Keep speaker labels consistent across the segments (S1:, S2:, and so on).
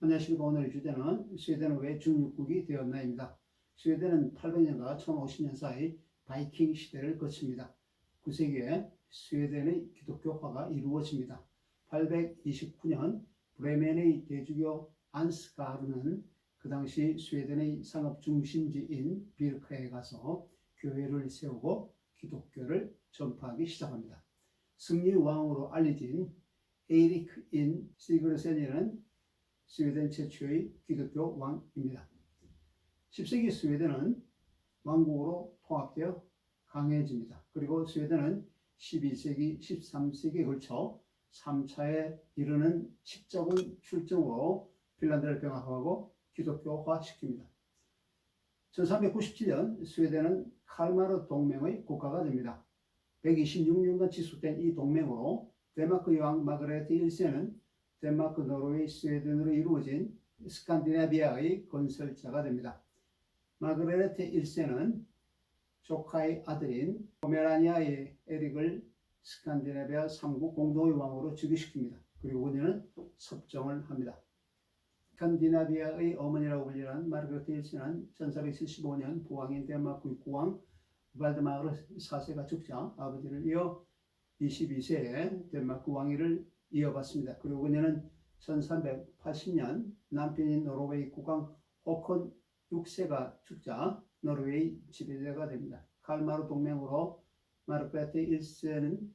S1: 안녕하십니까. 오늘의 주제는 스웨덴은 왜 중립국이 되었나입니다. 스웨덴은 800년과 1050년 사이 바이킹 시대를 거칩니다. 9세기에 스웨덴의 기독교화가 이루어집니다. 829년 브레멘의 대주교 안스가르는 그 당시 스웨덴의 상업 중심지인 비르크에 가서 교회를 세우고 기독교를 전파하기 시작합니다. 승리 왕으로 알려진 에이리크 인 시그르센이라는 스웨덴 최초의 기독교 왕입니다. 10세기 스웨덴은 왕국으로 통합되어 강해집니다. 그리고 스웨덴은 12세기, 13세기에 걸쳐 3차에 이르는 식적인 출정으로 핀란드를 병합하고 기독교화 시킵니다. 1397년 스웨덴은 칼마르 동맹의 국가가 됩니다. 126년간 지속된 이 동맹으로 덴마크 여왕 마그레트 1세는 덴마크, 노르웨이, 스웨덴으로 이루어진 스칸디나비아의 건설자가 됩니다. 마그레트 1세는 조카의 아들인 포메라니아의 에릭을 스칸디나비아 3국 공동의 왕으로 즉위시킵니다. 그리고 그녀는 섭정을 합니다. 스칸디나비아의 어머니라고 불리는 마르그레트 1세는 1475년 부왕인 덴마크의 국왕 발드마르 4세가 죽자 아버지를 이어 22세에 덴마크 왕위를 이어받습니다. 그리고 그녀는 1380년 남편인 노르웨이 국왕 호콘 6세가 죽자 노르웨이 지배자가 됩니다. 칼마르 동맹으로 마르그레트 1세는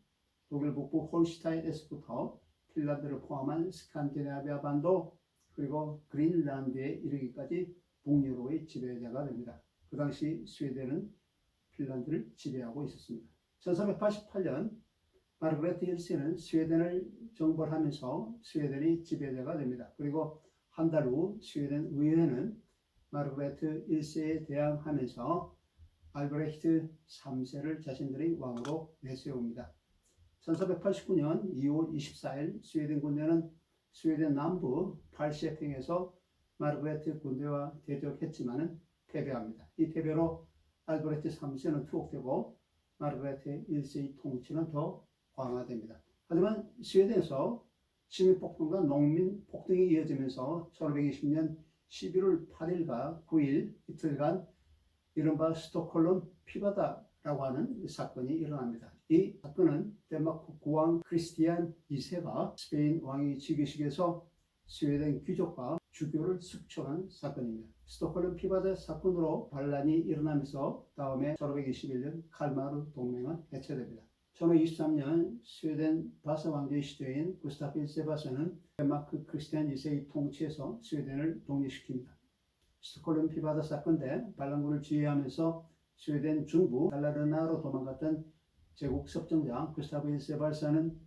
S1: 독일 북부 홀슈타인에서부터 핀란드를 포함한 스칸디나비아 반도 그리고 그린란드에 이르기까지 북유럽의 지배자가 됩니다. 그 당시 스웨덴은 핀란드를 지배하고 있었습니다. 1388년 마르그레트 1세는 스웨덴을 정벌 하면서 스웨덴이 지배자가 됩니다. 그리고 한 달 후 스웨덴 의회는 마르그레트 1세에 대항하면서 알브레히트 3세를 자신들의 왕으로 내세웁니다. 1489년 2월 24일 스웨덴 군대는 스웨덴 남부 팔시에팽에서 마르그레트 군대와 대적했지만 패배합니다. 이 패배로 알브레트 3세는 투옥되고 마르그레트 1세의 통치는 더 강화됩니다. 하지만 스웨덴에서 시민 폭동과 농민 폭동이 이어지면서 1520년 11월 8일과 9일 이틀간 이른바 스톡홀름 피바다라고 하는 사건이 일어납니다. 이 사건은 덴마크 국왕 크리스티안 2세가 스페인 왕위 즉위식에서 스웨덴 귀족과 주교를 숙청한 사건입니다. 스톡홀름 피바다 사건으로 반란이 일어나면서 다음에 1521년 칼마르 동맹은 해체됩니다. 1523년 스웨덴 바사 왕조의 시대인 구스타프 1세 바사는 덴마크 크리스티안 2세의 통치에서 스웨덴을 독립시킵니다. 스톡홀름 피바다 사건 때 반란군을 지휘하면서 스웨덴 중부 달라르나로 도망갔던 제국 섭정장 구스타프 1세 발사는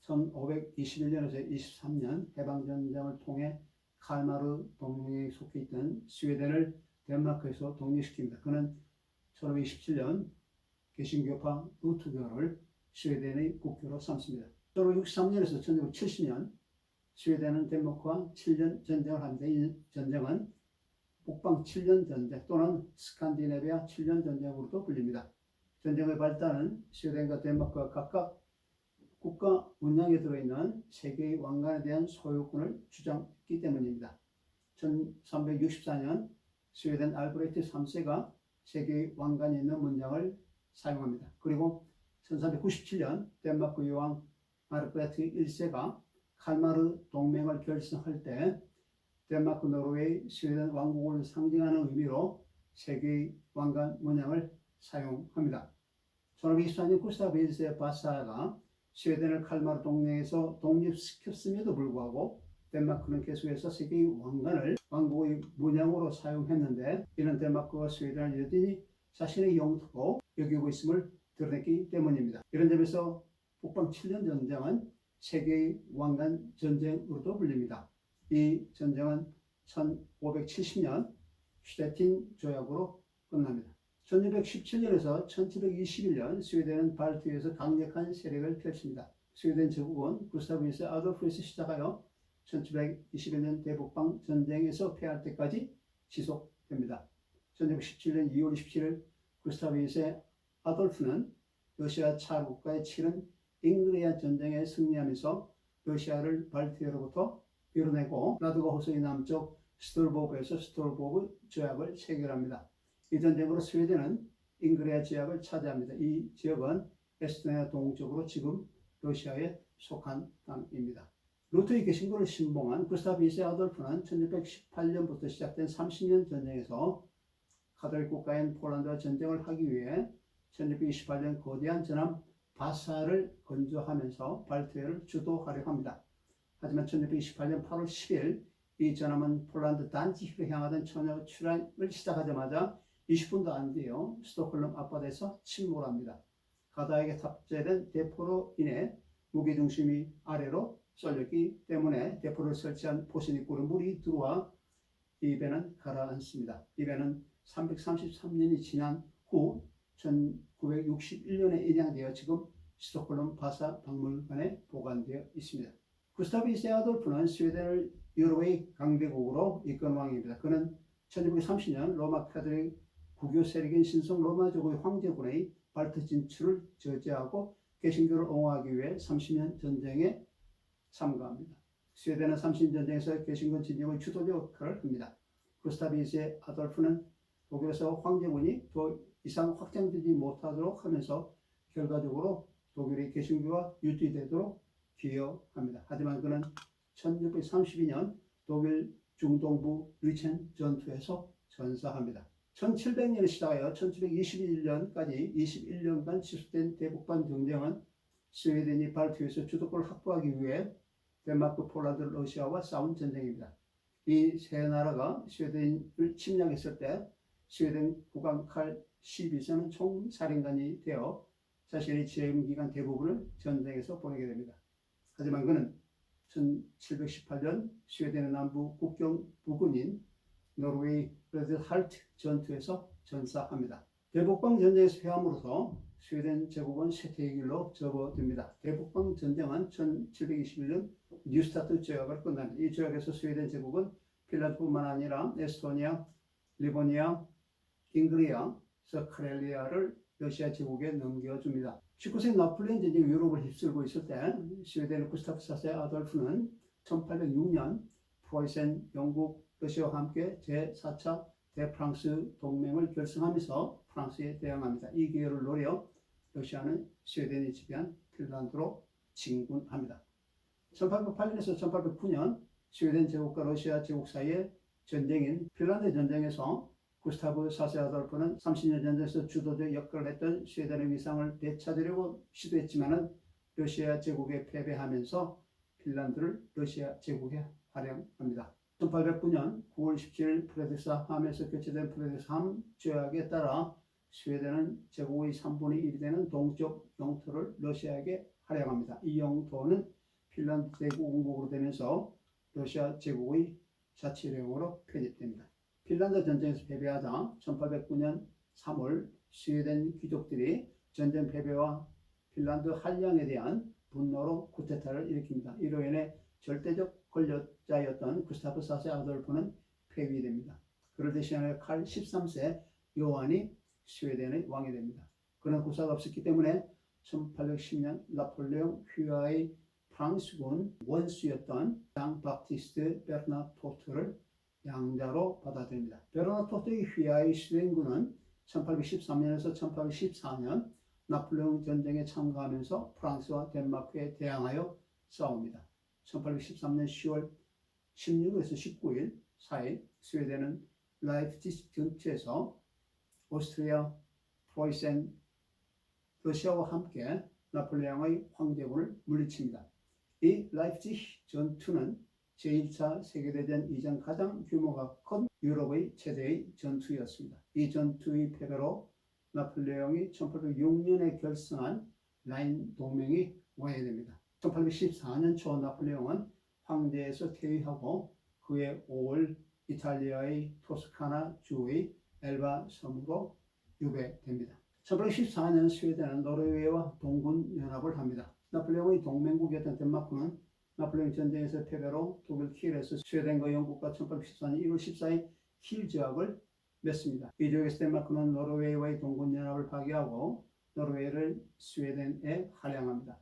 S1: 1521년에서 23년 해방전쟁을 통해 칼마르 동맹에 속해 있던 스웨덴을 덴마크에서 독립시킵니다. 그는 1527년 개신교파 루트교를 스웨덴의 국교로 삼습니다. 1563년에서 1970년 스웨덴은 덴마크와 7년 전쟁을 합니다. 이 전쟁은 북방 7년 전쟁 또는 스칸디네비아 7년 전쟁으로도 불립니다. 전쟁의 발단은 스웨덴과 덴마크가 각각 국가 운영에 들어있는 세계의 왕관에 대한 소유권을 주장했기 때문입니다. 1364년 스웨덴 알브레트 3세가 세계의 왕관에 있는 문장을 사용합니다. 그리고 1397년 덴마크 여왕 마르그레트 1세가 칼마르 동맹을 결성할 때 덴마크, 노르웨이, 스웨덴 왕국을 상징하는 의미로 세계의 왕관 문양을 사용합니다. 1524년 구스타브 1세 바사가 스웨덴을 칼마르 동맹에서 독립시켰음에도 불구하고 덴마크는 계속해서 세계의 왕관을 왕국의 문양으로 사용했는데 이는 덴마크와 스웨덴을 여전히 자신의 영토로 여기고 있음을 드러냈기 때문입니다. 이런 점에서 북방 7년 전쟁은 세계의 왕관 전쟁으로도 불립니다. 이 전쟁은 1570년 슈테틴 조약으로 끝납니다. 1617년에서 1721년 스웨덴은 발트에서 강력한 세력을 펼칩니다. 스웨덴 제국은 구스타브 1세 아돌프에서 시작하여 1721년 대북방 전쟁에서 패할 때까지 지속됩니다. 1917년 2월 27일 구스타브 2세 아돌프는 러시아 차국가에 치른 잉그리아 전쟁에 승리하면서 러시아를 발트해로부터 이뤄내고 라드가 호수의 남쪽 스톨보브에서 스톨보브 조약을 체결합니다. 이 전쟁으로 스웨덴은 잉그레아 지역을 차지합니다. 이 지역은 에스토니아 동쪽으로 지금 러시아에 속한 땅입니다. 루트의 개신교를 신봉한 구스타브 2세 아돌프는 1618년부터 시작된 30년 전쟁에서 가톨릭 국가인 폴란드와 전쟁을 하기 위해 1628년 거대한 전함 바사를 건조하면서 발트해를 주도하려 합니다. 하지만 1628년 8월 10일 이 전함은 폴란드 단지히로 향하던 처녀 출항을 시작하자마자 20분도 안 돼요. 스톡홀름 앞바다에서 침몰 합니다. 가다에게 탑재된 대포로 인해 무게 중심이 아래로 쏠렸기 때문에 대포를 설치한 포신입구로 물이 들어와 이 배는 가라앉습니다. 이 배는 333년이 지난 후 1961년에 인양되어 지금 스톡홀름 바사 박물관에 보관되어 있습니다. 구스타브 2세 아돌프는 스웨덴을 유럽의 강대국으로 이끈 왕입니다. 그는 1930년 로마 카톨릭 국교 세력인 신성 로마족의 황제군의 발트 진출을 저지하고 개신교를 옹호하기 위해 30년 전쟁에 참가합니다. 스웨덴은 30년 전쟁에서 개신교 진영의 주도적 역할을 합니다. 구스타브 2세 아돌프는 독일에서 황제군이 더 이상 확장되지 못하도록 하면서 결과적으로 독일의 개신교가 유지되도록 기여합니다. 하지만 그는 1632년 독일 중동부 리첸 전투에서 전사합니다. 1700년에 시작하여 1721년까지 21년간 지속된 대북반 전쟁은 스웨덴이 발트에서 주도권을 확보하기 위해 덴마크, 폴란드, 러시아와 싸운 전쟁입니다. 이 세 나라가 스웨덴을 침략했을 때 스웨덴 국왕 칼 12세는 총사령관이 되어 자신의 재임 기간 대부분을 전쟁에서 보내게 됩니다. 하지만 그는 1718년 스웨덴의 남부 국경 부근인 노르웨이 레드 할트 전투에서 전사합니다. 대북방 전쟁에서 패함으로써 스웨덴 제국은 쇠퇴의 길로 접어듭니다. 대북방 전쟁은 1721년 뉴스타트 조약을 끝납니다. 이 조약에서 스웨덴 제국은 핀란드뿐만 아니라 에스토니아, 리보니아, 잉그리아, 서크렐리아를 러시아 제국에 넘겨줍니다. 19세기 나폴레옹 전쟁 유럽을 휩쓸고 있을 때 스웨덴의 구스타프 4세 아돌프는 1806년 프로이센, 영국, 러시아와 함께 제4차 대프랑스 동맹을 결성하면서 프랑스에 대항합니다. 이 기회를 노려 러시아는 스웨덴이 지배한 핀란드로 진군합니다. 1808년에서 1809년 스웨덴 제국과 러시아 제국 사이의 전쟁인 핀란드 전쟁에서 구스타브 4세 아돌프는 30년 전쟁에서 주도적 역할을 했던 스웨덴의 위상을 되찾으려고 시도했지만 러시아 제국에 패배하면서 핀란드를 러시아 제국에 활용합니다. 1809년 9월 17일 프레데사 함에서 개최된 프레데사 함 조약에 따라 스웨덴은 제국의 3분의 1이 되는 동쪽 영토를 러시아에게 할양합니다. 이 영토는 핀란드 대국 공국으로 되면서 러시아 제국의 자치령으로 편입됩니다. 핀란드 전쟁에서 패배하자 1809년 3월 스웨덴 귀족들이 전쟁 패배와 핀란드 한량에 대한 분노로 쿠데타를 일으킵니다. 이로 인해 절대적 권력자였던 구스타프 4세 아돌프는 폐위됩니다. 그를 대신하여 칼 13세 요한이 스웨덴의 왕이 됩니다. 그는 후사가 없었기 때문에 1810년 나폴레옹 휘하의 프랑스군 원수였던 장 바티스트 베르나토트를 양자로 받아들입니다. 베르나토트의 휘하의 스웨덴군은 1813년에서 1814년 나폴레옹 전쟁에 참가하면서 프랑스와 덴마크에 대항하여 싸웁니다. 1813년 10월 16일에서 19일 사이 스웨덴은 라이프치히 전투에서 오스트리아, 프로이센, 러시아와 함께 나폴레옹의 황제군을 물리칩니다. 이 라이프치히 전투는 제1차 세계대전 이전 가장 규모가 큰 유럽의 최대의 전투였습니다. 이 전투의 패배로 나폴레옹이 1806년에 결성한 라인 동맹이 와해됩니다. 1814년 초 나폴레옹은 황제에서 퇴위하고 그해 5월 이탈리아의 토스카나 주의 엘바 섬으로 유배됩니다. 1814년 스웨덴은 노르웨이와 동군 연합을 합니다. 나폴레옹의 동맹국이었던 덴마크는 나폴레옹 전쟁에서 패배로 독일 킬에서 스웨덴과 영국과 1814년 1월 14일 킬 조약을 맺습니다. 이 조약에서 덴마크는 노르웨이와의 동군 연합을 파기하고 노르웨이를 스웨덴에 할양합니다.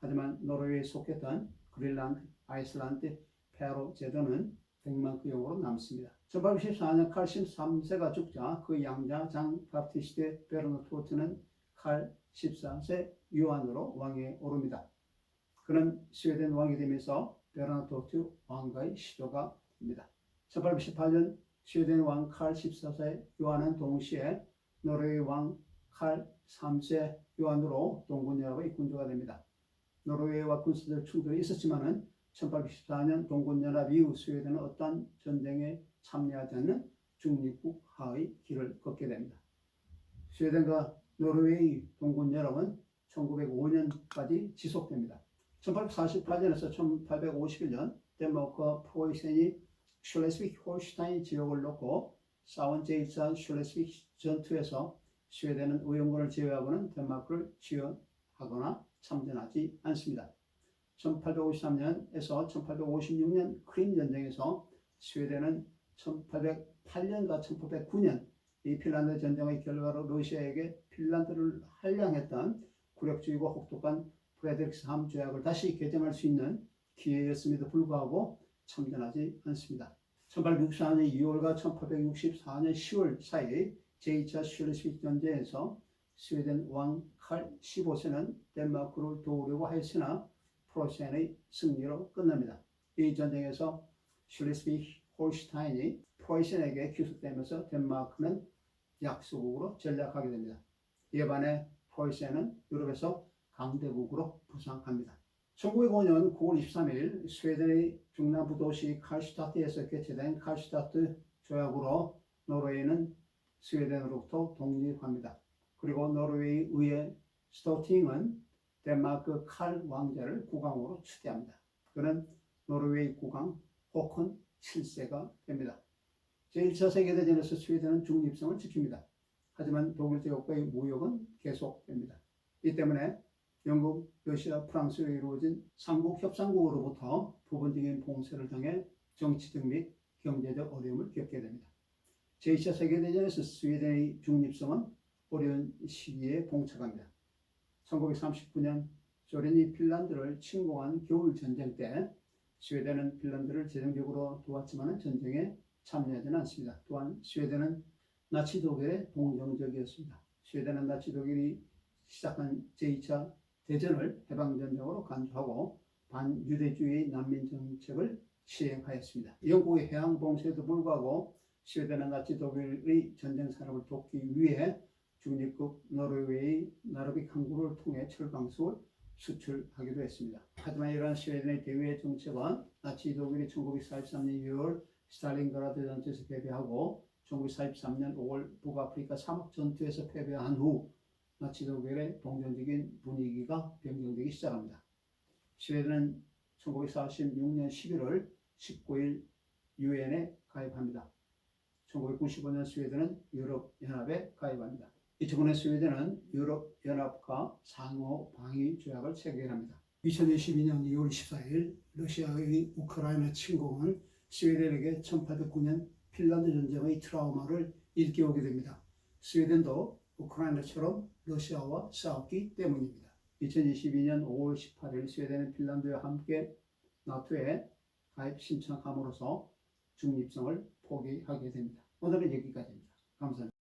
S1: 하지만 노르웨이에 속했던 그린란드, 아이슬란드, 페로 제도는 백만크용으로 남습니다. 1814년 칼 13세가 죽자 그 양자 장 바티스트 베르노토트는 칼 14세 요한으로 왕에 오릅니다. 그는 스웨덴 왕이 되면서 베르노토트 왕가의 시조가 됩니다. 1818년 스웨덴 왕 칼 14세 요한은 동시에 노르웨이 왕 칼 3세 요한으로 동군연합의 군주가 됩니다. 노르웨이와 군사적 충돌이 있었지만은 1814년 동군연합 이후 스웨덴은 어떤 전쟁에 참여하지 않는 중립국 하의 길을 걷게 됩니다. 스웨덴과 노르웨이 동군연합은 1905년까지 지속됩니다. 1848년에서 1851년 덴마크와 프로이센이 슐레스비크 홀슈타인 지역을 놓고 싸운 제1차 슐레스비크 전투에서 스웨덴은 의용군을 제외하고는 덴마크를 지원하거나 참전하지 않습니다. 1853년에서 1856년 크림 전쟁에서 스웨덴은 1808년과 1809년 이 핀란드 전쟁의 결과로 러시아에게 핀란드를 할량했던 굴욕주의고 혹독한 프레드릭스 함 조약을 다시 개정할 수 있는 기회였음에도 불구하고 참전하지 않습니다. 1864년 2월과 1864년 10월 사이 제2차 슐레스비크 전쟁에서 스웨덴 왕 칼 15세는 덴마크를 도우려고 하였으나 프로시안의 승리로 끝납니다. 이 전쟁에서 슐레스비크 홀슈타인이 프로이센에게 귀속되면서 덴마크는 약소국으로 전락하게 됩니다. 이에 반해 프로이센은 유럽에서 강대국으로 부상합니다. 1905년 9월 23일 스웨덴의 중남부 도시 칼슈타트에서 개최된 칼슈타트 조약으로 노르웨이는 스웨덴으로부터 독립합니다. 그리고 노르웨이 의회 스토팅은 덴마크 칼 왕자를 국왕으로 추대합니다. 그는 노르웨이 국왕 호큰 7세가 됩니다. 제1차 세계대전에서 스웨덴은 중립성을 지킵니다. 하지만 독일 제국과의 무역은 계속됩니다. 이 때문에 영국, 러시아, 프랑스로 이루어진 삼국 협상국으로부터 부분적인 봉쇄를 당해 정치적 및 경제적 어려움을 겪게 됩니다. 제2차 세계대전에서 스웨덴의 중립성은 어려운 시기에 봉착합니다. 1939년 소련이 핀란드를 침공한 겨울 전쟁 때 스웨덴은 핀란드를 재정적으로 도왔지만 전쟁에 참여하지는 않습니다. 또한 스웨덴은 나치 독일의 동정적이었습니다. 스웨덴은 나치 독일이 시작한 제2차 대전을 해방전쟁으로 간주하고 반유대주의 난민 정책을 시행하였습니다. 영국의 해양 봉쇄에도 불구하고 스웨덴은 나치 독일의 전쟁 산업을 돕기 위해 중립국 노르웨이 나르빅 항구를 통해 철강수를 수출하기도 했습니다. 하지만 이러한 스웨덴의 대외 정책은 나치 독일이 1943년 6월 스탈린그라드 전투에서 패배하고 1943년 5월 북아프리카 사막 전투에서 패배한 후 나치 독일의 동전적인 분위기가 변경되기 시작합니다. 스웨덴은 1946년 11월 19일 유엔에 가입합니다. 1995년 스웨덴은 유럽연합에 가입합니다. 2005년 스웨덴은 유럽연합과 상호 방위 조약을 체결합니다. 2022년 2월 14일 러시아의 우크라이나 침공은 스웨덴에게 1809년 핀란드 전쟁의 트라우마를 일깨우게 됩니다. 스웨덴도 우크라이나처럼 러시아와 싸웠기 때문입니다. 2022년 5월 18일 스웨덴은 핀란드와 함께 나토에 가입 신청함으로써 중립성을 포기하게 됩니다. 오늘은 여기까지입니다. 감사합니다.